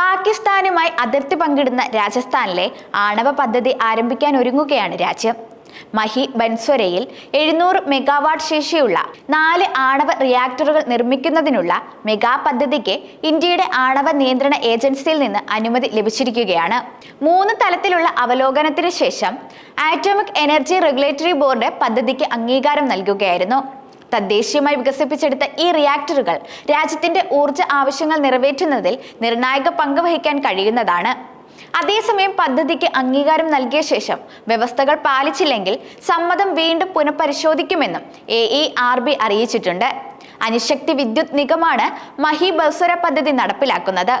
പാകിസ്ഥാനുമായി അതിർത്തി പങ്കിടുന്ന രാജസ്ഥാനിലെ ആണവ പദ്ധതി ആരംഭിക്കാൻ ഒരുങ്ങുകയാണ് രാജ്യം. മഹി ബൻസ്വരയിൽ എഴുന്നൂറ് മെഗാവാട്ട് ശേഷിയുള്ള നാല് ആണവ റിയാക്ടറുകൾ നിർമ്മിക്കുന്നതിനുള്ള മെഗാ പദ്ധതിക്ക് ഇന്ത്യയുടെ ആണവ നിയന്ത്രണ ഏജൻസിയിൽ നിന്ന് അനുമതി ലഭിച്ചിരിക്കുകയാണ്. മൂന്ന് തലത്തിലുള്ള അവലോകനത്തിന് ശേഷം ആറ്റോമിക് എനർജി റെഗുലേറ്ററി ബോർഡ് പദ്ധതിക്ക് അംഗീകാരം നൽകുകയായിരുന്നു. തദ്ദേശീയമായി വികസിപ്പിച്ചെടുത്ത ഈ റിയാക്ടറുകൾ രാജ്യത്തിന്റെ ഊർജ ആവശ്യങ്ങൾ നിറവേറ്റുന്നതിൽ നിർണായക പങ്ക് വഹിക്കാൻ കഴിയുന്നതാണ്. അതേസമയം പദ്ധതിക്ക് അംഗീകാരം നൽകിയ ശേഷം വ്യവസ്ഥകൾ പാലിച്ചില്ലെങ്കിൽ സമ്മതം വീണ്ടും പുനഃപരിശോധിക്കുമെന്നും എ ഇ ആർ ബി അറിയിച്ചിട്ടുണ്ട്. അനുശക്തി വിദ്യുത് നിഗമാണ് മഹി ബസുര പദ്ധതി നടപ്പിലാക്കുന്നത്.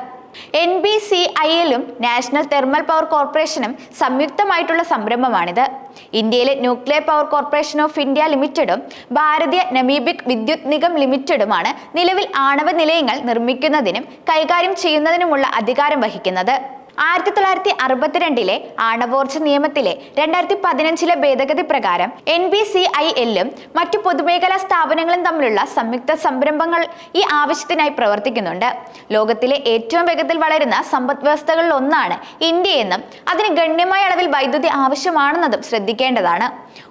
എൻ ബി സി ഐ എല്ലും നാഷണൽ തെർമൽ പവർ കോർപ്പറേഷനും സംയുക്തമായിട്ടുള്ള സംരംഭമാണിത്. ഇന്ത്യയിലെ nuclear power corporation of India ലിമിറ്റഡും Bharatiya നമീബിക് വിദ്യുത് നിഗം ലിമിറ്റഡുമാണ് നിലവിൽ ആണവ നിലയങ്ങൾ നിർമ്മിക്കുന്നതിനും കൈകാര്യം ചെയ്യുന്നതിനുമുള്ള അധികാരം വഹിക്കുന്നത്. ആയിരത്തി തൊള്ളായിരത്തി അറുപത്തിരണ്ടിലെ ആണവോർജ നിയമത്തിലെ രണ്ടായിരത്തി പതിനഞ്ചിലെ ഭേദഗതി പ്രകാരം എൻ ബി സി ഐ എല്ലും മറ്റു പൊതുമേഖലാ സ്ഥാപനങ്ങളും തമ്മിലുള്ള സംയുക്ത സംരംഭങ്ങൾ ഈ ആവശ്യത്തിനായി പ്രവർത്തിക്കുന്നുണ്ട്. ലോകത്തിലെ ഏറ്റവും വേഗത്തിൽ വളരുന്ന സമ്പദ് വ്യവസ്ഥകളിൽ ഒന്നാണ് ഇന്ത്യയെന്നും അതിന് ഗണ്യമായ അളവിൽ വൈദ്യുതി ആവശ്യമാണെന്നതും ശ്രദ്ധിക്കേണ്ടതാണ്.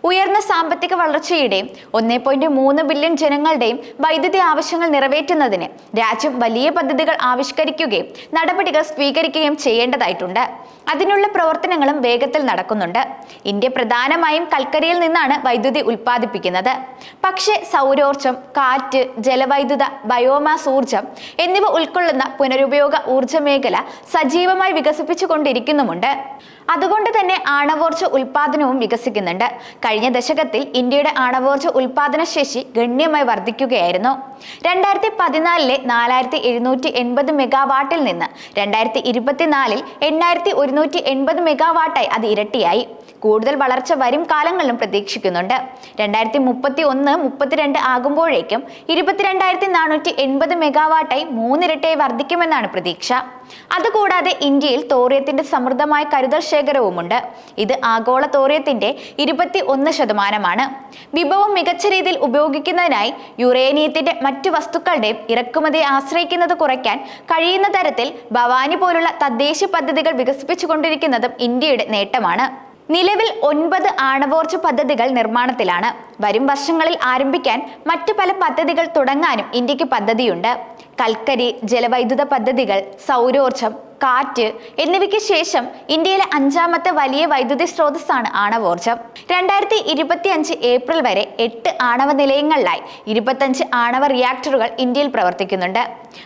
ഉയർന്ന സാമ്പത്തിക വളർച്ചയുടെയും ഒന്നേ പോയിന്റ് മൂന്ന് ബില്യൺ ജനങ്ങളുടെയും വൈദ്യുതി ആവശ്യങ്ങൾ നിറവേറ്റുന്നതിന് രാജ്യം വലിയ പദ്ധതികൾ ആവിഷ്കരിക്കുകയും നടപടികൾ സ്വീകരിക്കുകയും ചെയ്യേണ്ടതായിട്ടുണ്ട്. അതിനുള്ള പ്രവർത്തനങ്ങളും വേഗത്തിൽ നടക്കുന്നുണ്ട്. ഇന്ത്യ പ്രധാനമായും കൽക്കരിയിൽ നിന്നാണ് വൈദ്യുതി ഉൽപ്പാദിപ്പിക്കുന്നത്. പക്ഷേ സൗരോർജം കാറ്റ് ജലവൈദ്യുത ബയോമാസ് ഊർജം എന്നിവ ഉൾക്കൊള്ളുന്ന പുനരുപയോഗ ഊർജ മേഖല സജീവമായി വികസിപ്പിച്ചുകൊണ്ടിരിക്കുന്നുമുണ്ട്. അതുകൊണ്ട് തന്നെ ആണവോർജ ഉൽപാദനവും വികസിക്കുന്നുണ്ട്. കഴിഞ്ഞ ദശകത്തിൽ ഇന്ത്യയുടെ ആണവോർജ ഉൽപാദന ശേഷി ഗണ്യമായി വർദ്ധിക്കുകയായിരുന്നു. രണ്ടായിരത്തി പതിനാലിലെ നാലായിരത്തി എഴുന്നൂറ്റി എൺപത് മെഗാവാട്ടിൽ നിന്ന് രണ്ടായിരത്തി ഇരുപത്തിനാലിൽ എണ്ണായിരത്തി ഒരുന്നൂറ്റി എൺപത് മെഗാവാട്ടായി അത് ഇരട്ടിയായി. കൂടുതൽ വളർച്ച വരും കാലങ്ങളിലും പ്രതീക്ഷിക്കുന്നുണ്ട്. രണ്ടായിരത്തി മുപ്പത്തി ഒന്ന് മുപ്പത്തിരണ്ട് ആകുമ്പോഴേക്കും ഇരുപത്തിരണ്ടായിരത്തി നാനൂറ്റി എൺപത് മെഗാവാട്ടായി മൂന്നിരട്ടിയായി വർദ്ധിക്കുമെന്നാണ് പ്രതീക്ഷ. അതുകൂടാതെ ഇന്ത്യയിൽ തോറിയത്തിന്റെ സമൃദ്ധമായ കരുതൽ ശേഖരവുമുണ്ട്. ഇത് ആഗോള തോറിയത്തിന്റെ ഇരുപത്തി ഒന്ന് ശതമാനമാണ്. വിഭവം മികച്ച രീതിയിൽ ഉപയോഗിക്കുന്നതിനായി യുറേനിയത്തിന്റെ മറ്റു വസ്തുക്കളുടെയും ഇറക്കുമതിയെ ആശ്രയിക്കുന്നത് കുറയ്ക്കാൻ കഴിയുന്ന തരത്തിൽ ഭവാനി പോലുള്ള തദ്ദേശ പദ്ധതികൾ വികസിപ്പിച്ചുകൊണ്ടിരിക്കുന്നതും ഇന്ത്യയുടെ നേട്ടമാണ്. നിലവിൽ ഒൻപത് ആണവോർജ പദ്ധതികൾ നിർമ്മാണത്തിലാണ്. വരും വർഷങ്ങളിൽ ആരംഭിക്കാൻ മറ്റു പല പദ്ധതികൾ തുടങ്ങാനും ഇന്ത്യയ്ക്ക് പദ്ധതിയുണ്ട്. കൽക്കരി ജലവൈദ്യുത പദ്ധതികൾ സൗരോർജം കാറ്റ് എന്നിവയ്ക്ക് ശേഷം ഇന്ത്യയിലെ അഞ്ചാമത്തെ വലിയ വൈദ്യുതി സ്രോതസ്സാണ് ആണവോർജം. രണ്ടായിരത്തി ഇരുപത്തി അഞ്ച് ഏപ്രിൽ വരെ എട്ട് ആണവ നിലയങ്ങളിലായി ഇരുപത്തഞ്ച് ആണവ റിയാക്ടറുകൾ ഇന്ത്യയിൽ പ്രവർത്തിക്കുന്നുണ്ട്.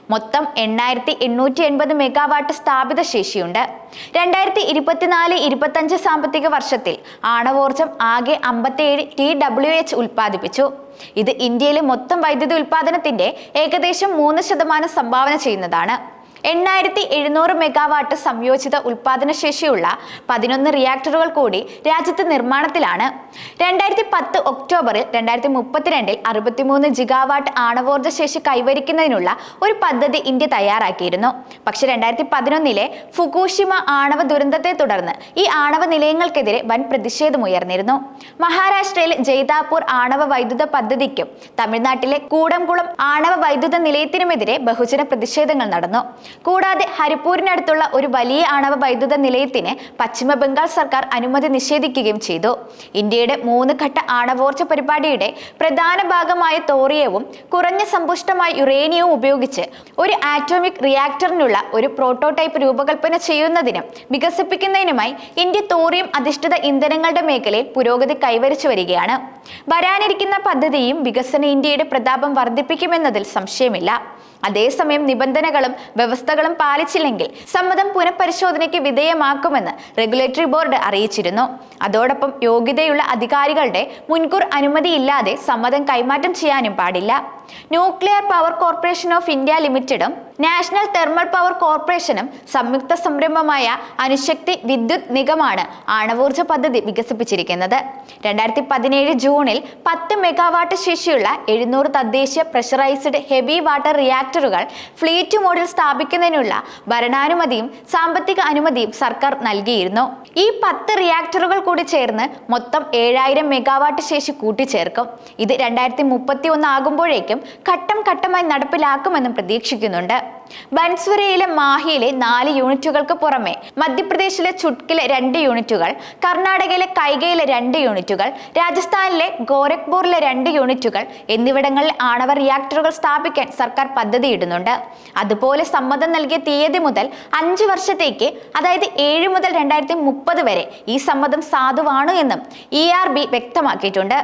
മൊത്തം എണ്ണായിരത്തി എണ്ണൂറ്റി എൺപത് മെഗാവാട്ട് സ്ഥാപിത ശേഷിയുണ്ട്. രണ്ടായിരത്തി ഇരുപത്തിനാല് ഇരുപത്തഞ്ച് സാമ്പത്തിക വർഷത്തിൽ ആണവോർജം ആകെ അമ്പത്തിയേഴ് ടി ഡബ്ല്യു എച്ച് ഉൽപ്പാദിപ്പിച്ചു. ഇത് ഇന്ത്യയിലെ മൊത്തം വൈദ്യുതി ഉൽപ്പാദനത്തിന്റെ ഏകദേശം മൂന്ന് ശതമാനം സംഭാവന ചെയ്യുന്നതാണ്. എണ്ണായിരത്തി എഴുന്നൂറ് മെഗാവാട്ട് സംയോജിത ഉൽപാദന ശേഷിയുള്ള പതിനൊന്ന് റിയാക്ടറുകൾ കൂടി രാജ്യത്ത് നിർമ്മാണത്തിലാണ്. രണ്ടായിരത്തി പത്ത് ഒക്ടോബറിൽ രണ്ടായിരത്തി മുപ്പത്തിരണ്ടിൽ അറുപത്തിമൂന്ന് ജിഗാവാട്ട് ആണവോർജ ശേഷി കൈവരിക്കുന്നതിനുള്ള ഒരു പദ്ധതി ഇന്ത്യ തയ്യാറാക്കിയിരുന്നു. പക്ഷേ രണ്ടായിരത്തി പതിനൊന്നിലെ ഫുകൂഷിമ ആണവ ദുരന്തത്തെ തുടർന്ന് ഈ ആണവ നിലയങ്ങൾക്കെതിരെ വൻ പ്രതിഷേധമുയർന്നിരുന്നു. മഹാരാഷ്ട്രയിൽ ജയ്താപൂർ ആണവ വൈദ്യുത പദ്ധതിക്കും തമിഴ്നാട്ടിലെ കൂടംകുളം ആണവ വൈദ്യുത നിലയത്തിനുമെതിരെ ബഹുജന പ്രതിഷേധങ്ങൾ നടന്നു. കൂടാതെ ഹരിപ്പൂരിനടുത്തുള്ള ഒരു വലിയ ആണവ വൈദ്യുത നിലയത്തിന് പശ്ചിമ ബംഗാൾ സർക്കാർ അനുമതി നിഷേധിക്കുകയും ചെയ്തു. ഇന്ത്യയുടെ മൂന്ന് ഘട്ട ആണവോർജ പരിപാടിയുടെ പ്രധാന ഭാഗമായ തോറിയവും കുറഞ്ഞ സമ്പുഷ്ടമായ യുറേനിയവും ഉപയോഗിച്ച് ഒരു ആറ്റോമിക് റിയാക്ടറിനുള്ള ഒരു പ്രോട്ടോടൈപ്പ് രൂപകൽപ്പന ചെയ്യുന്നതിനും വികസിപ്പിക്കുന്നതിനുമായി ഇന്ത്യ തോറിയം അധിഷ്ഠിത ഇന്ധനങ്ങളുടെ മേഖലയിൽ പുരോഗതി കൈവരിച്ചു വരികയാണ്. വരാനിരിക്കുന്ന പദ്ധതിയും വികസന ഇന്ത്യയുടെ പ്രതാപം വർദ്ധിപ്പിക്കുമെന്നതിൽ സംശയമില്ല. അതേസമയം നിബന്ധനകളും വ്യവസ്ഥകളും പാലിച്ചില്ലെങ്കിൽ സമ്മതം പുനഃപരിശോധനയ്ക്ക് വിധേയമാക്കുമെന്ന് റെഗുലേറ്ററി ബോർഡ് അറിയിച്ചിരുന്നു. അതോടൊപ്പം യോഗ്യതയുള്ള അധികാരികളുടെ മുൻകൂർ അനുമതിയില്ലാതെ സമ്മതം കൈമാറ്റം ചെയ്യാനും പാടില്ല. Nuclear power corporation of India ലിമിറ്റഡും national thermal power കോർപ്പറേഷനും സംയുക്ത സംരംഭമായ അനുശക്തി വിദ്യുത് നിഗമാണ് ആണവോർജ പദ്ധതി വികസിപ്പിച്ചിരിക്കുന്നത്. രണ്ടായിരത്തി പതിനേഴ് ജൂണിൽ പത്ത് മെഗാവാട്ട് ശേഷിയുള്ള എഴുന്നൂറ് തദ്ദേശീയ പ്രഷറൈസ്ഡ് ഹെവി വാട്ടർ റിയാക്ടറുകൾ ഫ്ലീറ്റ് മോഡിൽ സ്ഥാപിക്കുന്നതിനുള്ള ഭരണാനുമതിയും സാമ്പത്തിക അനുമതിയും സർക്കാർ നൽകിയിരുന്നു. ഈ പത്ത് റിയാക്ടറുകൾ കൂടി ചേർന്ന് മൊത്തം ഏഴായിരം മെഗാവാട്ട് ശേഷി കൂട്ടിച്ചേർക്കും. ഇത് രണ്ടായിരത്തി മുപ്പത്തി ഒന്ന് ആകുമ്പോഴേക്കും ഘട്ടം ഘട്ടമായി നടപ്പിലാക്കുമെന്നും പ്രതീക്ഷിക്കുന്നുണ്ട്. ബൻസ്വരയിലെ മാഹിയിലെ നാല് യൂണിറ്റുകൾക്ക് പുറമെ മധ്യപ്രദേശിലെ ചുട്കിലെ രണ്ട് യൂണിറ്റുകൾ കർണാടകയിലെ കൈകയിലെ രണ്ട് യൂണിറ്റുകൾ രാജസ്ഥാനിലെ ഗോരഖ്പൂരിലെ രണ്ട് യൂണിറ്റുകൾ എന്നിവിടങ്ങളിൽ ആണവ റിയാക്ടറുകൾ സ്ഥാപിക്കാൻ സർക്കാർ പദ്ധതിയിടുന്നുണ്ട്. അതുപോലെ സമ്മതം നൽകിയ തീയതി മുതൽ അഞ്ച് വർഷത്തേക്ക് അതായത് ഏഴ് മുതൽ രണ്ടായിരത്തി മുപ്പത് വരെ ഈ സമ്മതം സാധുവാണ് എന്നും ഇ ആർ ബി വ്യക്തമാക്കിയിട്ടുണ്ട്.